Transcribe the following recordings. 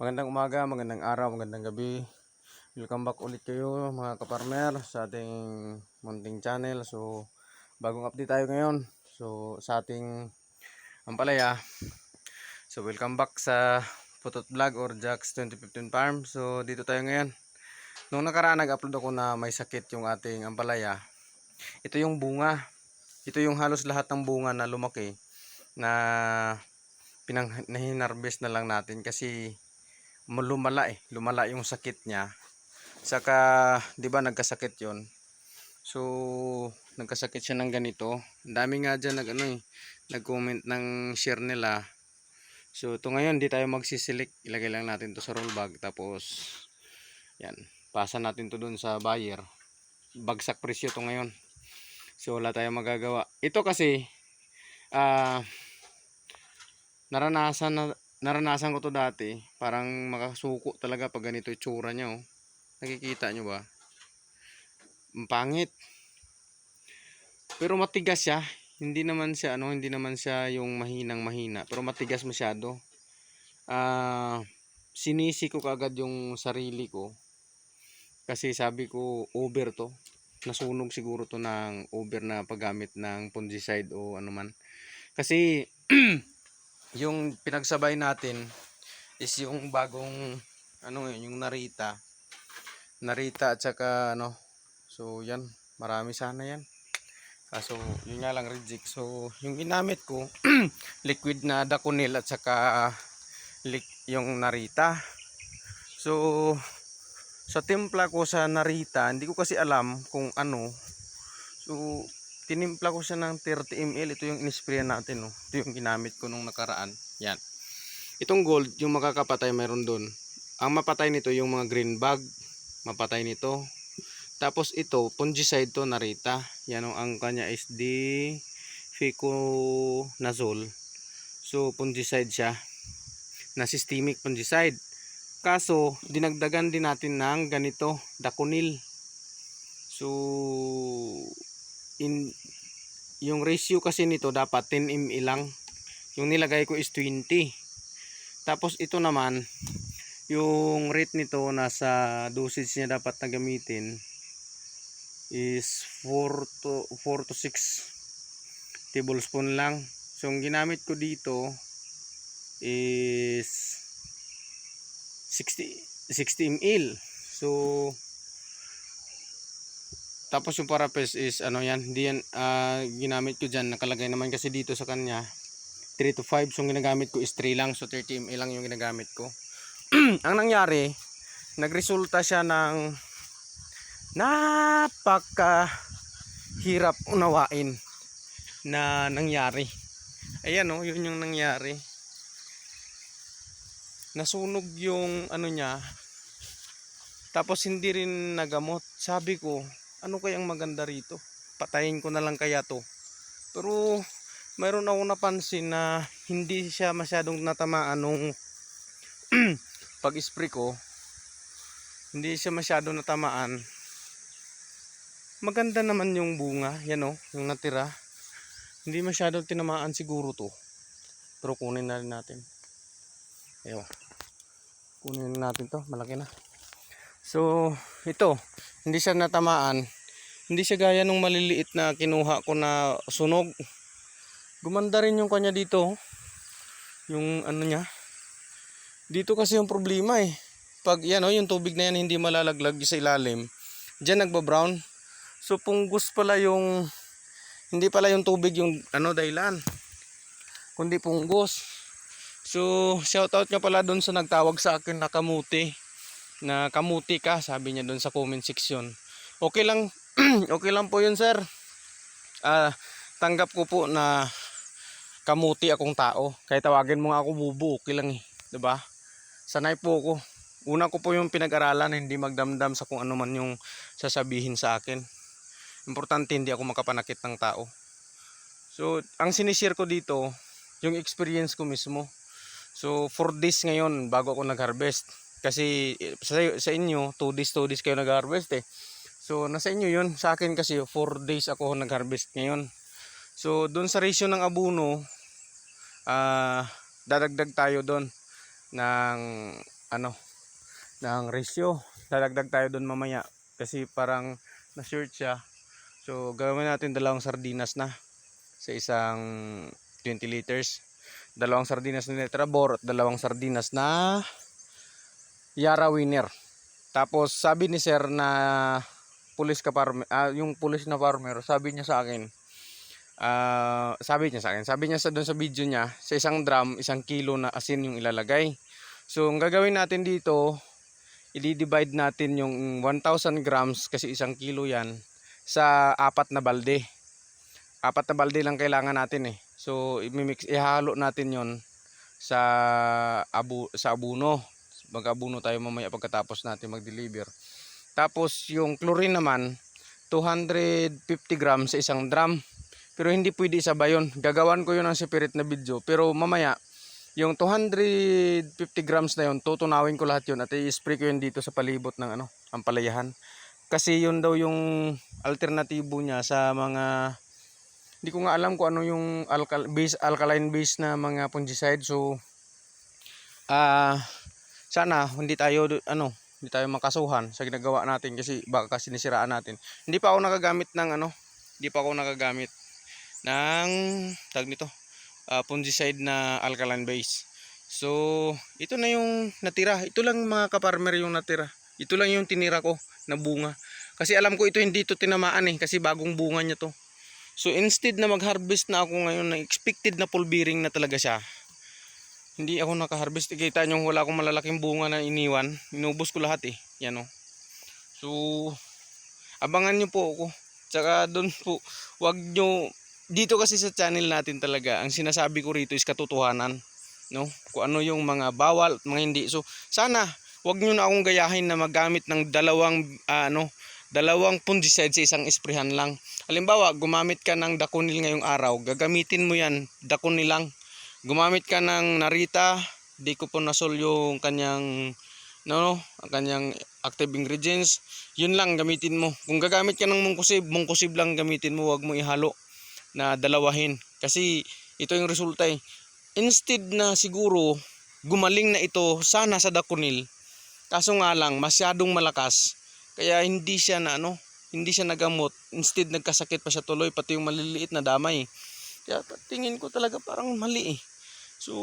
Magandang umaga, magandang araw, magandang gabi. Welcome back ulit kayo mga kaparmer sa ating munting channel. So, bagong update tayo ngayon. So, sa ating ampalaya. So, welcome back sa Putot Vlog or Jax 2015 Farm. So, dito tayo ngayon. Nung nakaraan nag-upload ako na may sakit yung ating ampalaya. Ito yung bunga. Ito yung halos lahat ng bunga na lumaki na pinang nahinarbest na lang natin kasi lumala eh. Lumala yung sakit niya. Saka, di ba nagkasakit yon So, nagkasakit siya ng ganito. Ang dami nga dyan nag, ano, eh, nag-comment ng share nila. So, ito ngayon, di tayo magsisilik. Ilagay lang natin to sa roll bag. Tapos, yan. Pasa natin to dun sa buyer. Bagsak presyo to ngayon. So, wala tayong magagawa. Ito kasi, ah, naranasan na naranasan ko to dati. Parang makasuko talaga pag ganito yung tsura niya. Oh. Nakikita nyo ba? Ang pangit. Pero matigas siya. Hindi naman siya ano, hindi naman siya yung mahinang mahina, pero matigas masyado. Ah, sinisi ko kagad yung sarili ko. Kasi sabi ko over to. Nasunog siguro to ng over na paggamit ng fungicide o ano man. Kasi yung pinagsabay natin is yung bagong ano yun, yung narita. Narita at saka ano so yan marami sana yan. Kaso yun nga lang reject so yung ginamit ko liquid na daconil at saka lik, yung narita. So sa timpla ko sa narita hindi ko kasi alam kung ano. So tinimpla ko siya ng 30 ml ito yung inisprayan natin no? ito yung ginamit ko nung nakaraan. Yan. Itong gold yung makakapatay meron doon ang mapatay nito yung mga green bag. Mapatay nito. Tapos ito fungicide to narita. Yan ang, ang kanya is di ficonazole. So fungicide siya. Na systemic fungicide. Kaso dinagdagan din natin ng ganito daconil. So in yung ratio kasi nito dapat 10 ml lang. Yung nilagay ko is 20 tapos ito naman yung rate nito nasa dosage niya dapat na gamitin is 4 to 4 to 6 tablespoon lang. So yung ginamit ko dito is 60 60 ml so tapos yung parapes is ano yan, hindi yan ah, ginamit ko dyan. Nakalagay naman kasi dito sa kanya 3 to 5. So ginagamit ko is 3 lang. So 30 ml lang yung ginagamit ko. Ang nangyari, nagresulta siya ng napaka hirap unawain na nangyari. Ayan oh, yun yung nangyari. Nasunog yung ano niya. Tapos hindi rin nagamot. Sabi ko, ano kayang maganda rito? Patayin ko na lang kaya to. Pero mayroon ako napansin na hindi siya masyadong natamaan nung pag-spray ko. Hindi siya masyadong natamaan. Maganda naman yung bunga, yan o, yung natira. Hindi masyadong tinamaan siguro to. Pero kunin na rin natin. Ayo. Kunin natin to, malaki na. So, ito, hindi siya natamaan. Hindi siya gaya nung maliliit na kinuha ko na sunog. Gumanda rin yung kanya dito. oh. Yung ano niya. Dito kasi yung problema eh. Pag yan oh, yung tubig na yan hindi malalaglag sa ilalim. Diyan nagba-brown. So punggus pala yung hindi pala yung tubig yung ano dahilan. Kundi punggus. So shoutout nga pala doon sa nagtawag sa akin na kamuti na kamuti ka, sabi niya doon sa comment section. Okay lang, okay lang po yun sir. Ah, tanggap ko po na kamuti akong tao. Kahit tawagin mo nga ako bubu, okay lang eh. ba? Sanay po ako. Una ko po yung pinag-aralan, hindi magdamdam sa kung ano man yung sasabihin sa akin. Importante hindi ako makapanakit ng tao. So, ang sinishare ko dito, yung experience ko mismo. So, 4 days ngayon bago ako nag-harvest. Kasi eh, sa, sa inyo, 2 days, 2 days kayo nag-harvest eh. So, nasa inyo yun. Sa akin kasi, 4 days ako nag-harvest ngayon. So, doon sa ratio ng abuno, ah dadagdag tayo doon ng ano ng ratio. Dadagdag tayo doon mamaya kasi parang na-search siya. So gagawin natin dalawang sardinas na sa isang 20 liters. Dalawang sardinas na Tetrabor at dalawang sardinas na Yara Winner. Tapos sabi ni sir na pulis ka farmer, ah, yung pulis na farmer, sabi niya sa akin, ah, sabi niya sa akin, sabi niya sa doon sa video niya, sa isang drum, isang kilo na asin yung ilalagay. So, ang gagawin natin dito, i-divide natin yung 1,000 grams kasi isang kilo yan sa apat na balde. Apat na balde lang kailangan natin eh. So, imimix, ihalo natin yon sa abu, sa abuno. Mag-abuno tayo mamaya pagkatapos natin mag-deliver. Tapos yung chlorine naman 250 grams sa isang drum. Pero hindi pwede isabay yun. Gagawan ko yun ng separate na video. Pero mamaya yung 250 grams na yun, tutunawin ko lahat yun at i-spray ko yun dito sa palibot ng ano, ang palayahan. Kasi yun daw yung alternatibo niya sa mga hindi ko nga alam kung ano yung alkal base alkaline base na mga fungicide. So ah sana hindi tayo ano, hindi tayo makasuhan sa ginagawa natin kasi baka sinisiraan natin. Hindi pa ako nagagamit ng ano, hindi pa ako nagagamit ng tag nito, ah, fungicide na alkaline base. So, ito na yung natira. Ito lang mga kaparmer yung natira. Ito lang yung tinira ko na bunga. Kasi alam ko ito hindi to tinamaan eh kasi bagong bunga niya to. So instead na mag-harvest na ako ngayon na expected na pulbering na talaga siya. Hindi ako naka-harvest. Kita nyo wala akong malalaking bunga na iniwan. Inubos ko lahat eh. Yan o. So, abangan nyo po ako. Tsaka doon po, wag nyo, dito kasi sa channel natin talaga, ang sinasabi ko rito is katotohanan. No? Kung ano yung mga bawal at mga hindi. So, sana, wag nyo na akong gayahin na magamit ng dalawang, ah, ano, dalawang fungicide sa isang esprehan lang. Halimbawa, gumamit ka ng dakunil ngayong araw, gagamitin mo yan, dakunil lang. Gumamit ka ng narita, di ko po nasol yung kanyang no, ang kanyang active ingredients. Yun lang gamitin mo. Kung gagamit ka ng mungkusib, mungkusib lang gamitin mo, wag mo ihalo na dalawahin. Kasi ito yung resulta eh. Instead na siguro gumaling na ito sana sa dakunil. Kaso nga lang masyadong malakas. Kaya hindi siya na ano, hindi siya nagamot. Instead nagkasakit pa siya tuloy pati yung maliliit na damay. Kaya tingin ko talaga parang mali eh. So,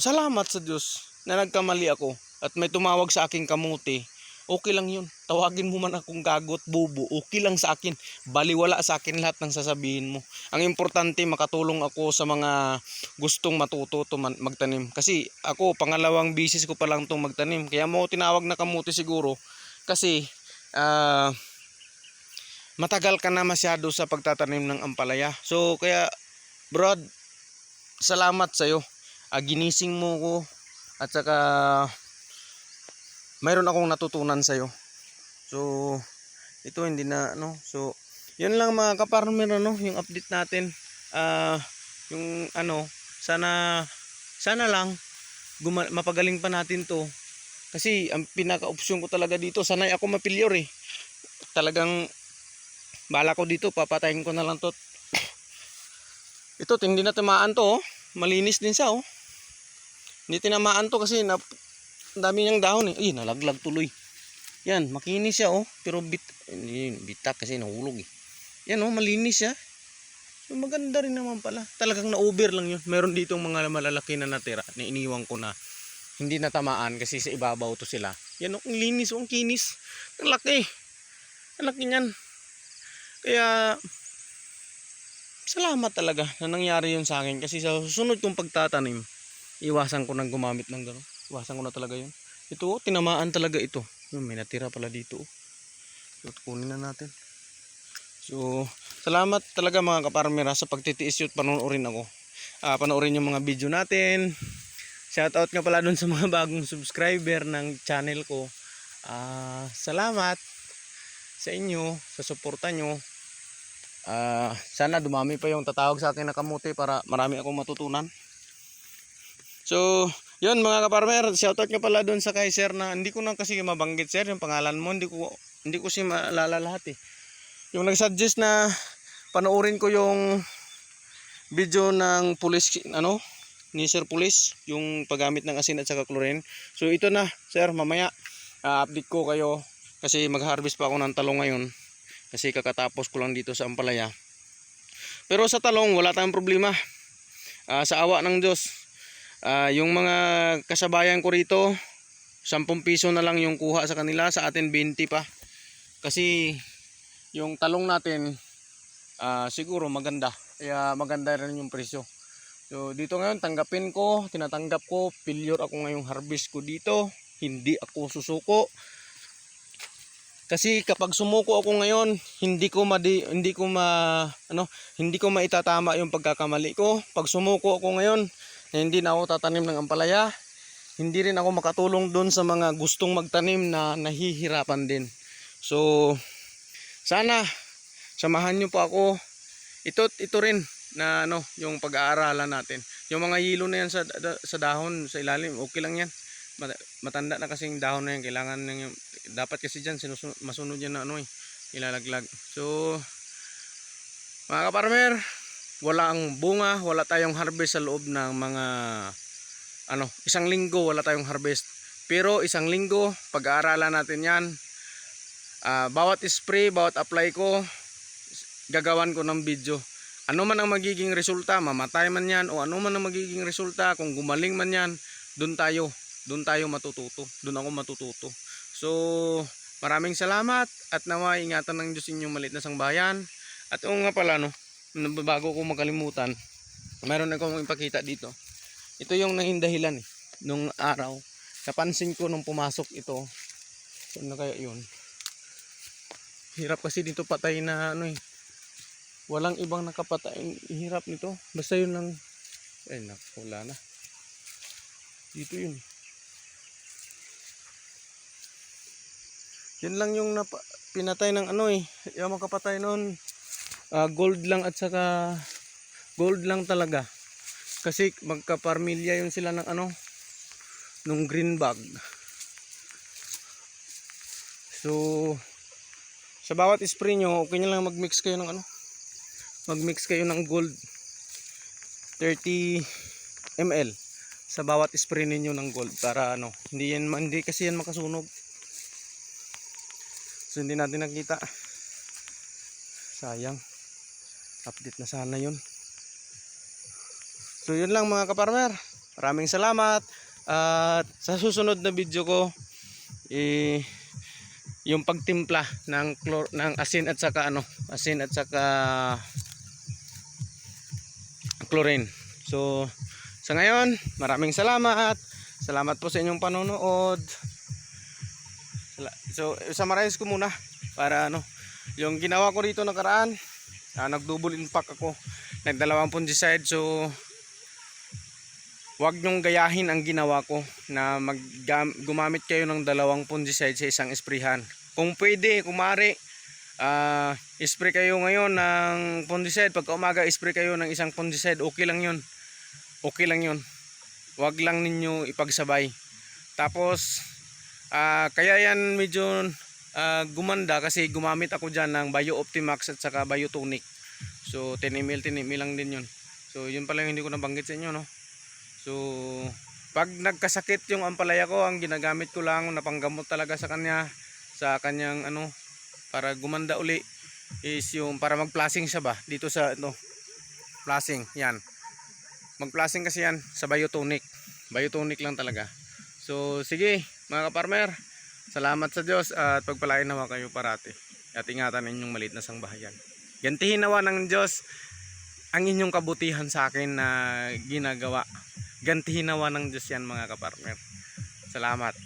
salamat sa Diyos na nagkamali ako at may tumawag sa aking kamuti. Okay lang yun. Tawagin mo man akong gagot, bubo. Okay lang sa akin. Baliwala sa akin lahat ng sasabihin mo. Ang importante, makatulong ako sa mga gustong matuto to magtanim. Kasi ako, pangalawang bisis ko pa lang itong magtanim. Kaya mo tinawag na kamuti siguro. Kasi, ah, matagal ka na masyado sa pagtatanim ng ampalaya. So, kaya, Brad, salamat sa'yo. Ah, ginising mo ko at saka mayroon akong natutunan sa'yo. So, ito hindi na ano. So, yun lang mga kaparmer ano, yung update natin. Ah, yung ano, sana sana lang mapagaling pa natin 'to. Kasi ang pinaka-opsyon ko talaga dito, sanay ako mapilyor eh. Talagang bala ko dito, papatayin ko na lang 'to. Ito, hindi na tamaan to, oh. Malinis din siya, oh. Hindi tinamaan to kasi na, dami niyang dahon, eh. Ay, nalaglag tuloy. Yan, makinis siya, oh. Pero bit, hindi, bitak kasi nahulog, eh. Yan, oh, malinis siya. So, maganda rin naman pala. Talagang na-over lang yun. Meron dito mga malalaki na natira na iniwan ko na hindi natamaan kasi sa ibabaw to sila. Yan, oh, ang linis, oh, ang kinis. Ang laki. Ang laki niyan. Kaya, salamat talaga na nangyari yun sa akin. Kasi sa susunod kong pagtatanim iwasan ko nang gumamit ng gano'n. Iwasan ko na talaga yun. Ito oh, tinamaan talaga ito. May natira pala dito oh. so, kunin na natin. So salamat talaga mga kaparmera sa pagtitiis yun panoorin ako. Ah, panoorin yung mga video natin. Shoutout nga pala dun sa mga bagong subscriber ng channel ko. Ah, salamat sa inyo sa suporta nyo Ah, sana dumami pa yung tatawag sa akin na kamuti para marami akong matutunan. So, yun mga kaparmer, shoutout nga pala doon sa kay sir na hindi ko na kasi mabanggit sir yung pangalan mo, hindi ko hindi ko si maalala lahat eh. Yung nag-suggest na panoorin ko yung video ng police ano ni Sir Police, yung paggamit ng asin at saka chlorine. So ito na, sir, mamaya ah, update ko kayo kasi mag-harvest pa ako ng talong ngayon kasi kakatapos ko lang dito sa Ampalaya. Pero sa talong, wala tayong problema. Ah, sa awa ng Diyos, ah, yung mga kasabayan ko rito, 10 piso na lang yung kuha sa kanila, sa atin 20 pa. Kasi yung talong natin, ah, siguro maganda. Kaya maganda rin yung presyo. So dito ngayon tanggapin ko, tinatanggap ko, failure ako ngayong harvest ko dito. Hindi ako susuko. Kasi kapag sumuko ako ngayon, hindi ko madi, hindi ko ma ano, hindi ko maitatama yung pagkakamali ko. Pag sumuko ako ngayon, na hindi na ako tatanim ng ampalaya. Hindi rin ako makatulong doon sa mga gustong magtanim na nahihirapan din. So sana samahan niyo po ako. Ito ito rin na ano, yung pag-aaralan natin. Yung mga yilo na yan sa sa dahon sa ilalim, okay lang yan. Mat- Matanda na kasing dahon na yan, kailangan na yung dapat kasi sinusunod masunod yan na ano eh, ilalaglag. So mga kaparmer, wala ang bunga, wala tayong harvest sa loob ng mga ano, isang linggo wala tayong harvest. Pero isang linggo, pag-aaralan natin 'yan. Ah, bawat spray, bawat apply ko, gagawan ko ng video. Ano man ang magiging resulta, mamatay man 'yan o ano man ang magiging resulta, kung gumaling man 'yan, doon tayo, doon tayo matututo. Doon ako matututo. So, maraming salamat at nawa ingatan ng Diyos inyong malit na sangbayan. At oo nga pala no, bago ko makalimutan, meron akong ipakita dito. Ito yung naging dahilan eh, nung araw. Napansin ko nung pumasok ito. Saan na kaya yun? Hirap kasi dito patay na ano eh. Walang ibang nakapatay. Hirap nito. Basta yun lang. Ay naku, na. Dito yun. Yun lang yung napa, pinatay ng ano eh. Yung makapatay noon. ah, gold lang at saka gold lang talaga. Kasi magkaparmilya yun sila ng ano nung green bag. So sa bawat spray nyo, okay nyo lang mag-mix kayo ng ano. Mag-mix kayo ng gold 30 ml sa bawat spray ninyo ng gold para ano, hindi yan hindi kasi yan makasunog. So hindi natin nakita. Sayang. Update na sana 'yun. So yun lang mga kaparmer. Maraming salamat. At sa susunod na video ko eh yung pagtimpla ng chlor ng asin at saka ano, asin at saka chlorine. So sa ngayon, maraming salamat. Salamat po sa inyong panonood. So summarize ko muna para ano, yung ginawa ko rito nakaraan, ah, nag-double impact ako. Nagdalawang fungicide so Huwag nyong gayahin ang ginawa ko na gumamit kayo ng dalawang fungicide sa isang sprayhan. Kung pwede, kumari, ah spray kayo ngayon ng fungicide. Pagka umaga, spray kayo ng isang fungicide. Okay lang yun. Okay lang yun. Huwag lang ninyo ipagsabay. Tapos, ah kaya yan medyo ah, gumanda kasi gumamit ako dyan ng Bio Optimax at saka Biotonic. So, 10 ml, 10 ml lang din yun. So, yun pala yung hindi ko nabanggit sa inyo, no? So, pag nagkasakit yung ampalaya ko, ang ginagamit ko lang na panggamot talaga sa kanya, sa kanyang ano, para gumanda uli is yung para mag-flushing siya ba dito sa ito. Flushing, yan. Mag-flushing kasi yan sa biotonic. Biotonic lang talaga. So, sige, mga kaparmer, salamat sa Diyos at pagpalain nawa kayo parati. At ingatan ninyong malit na sangbahayan. Gantihin nawa ng Diyos ang inyong kabutihan sa akin na ginagawa gantihin nawa ng Diyos yan mga kapartner. Salamat.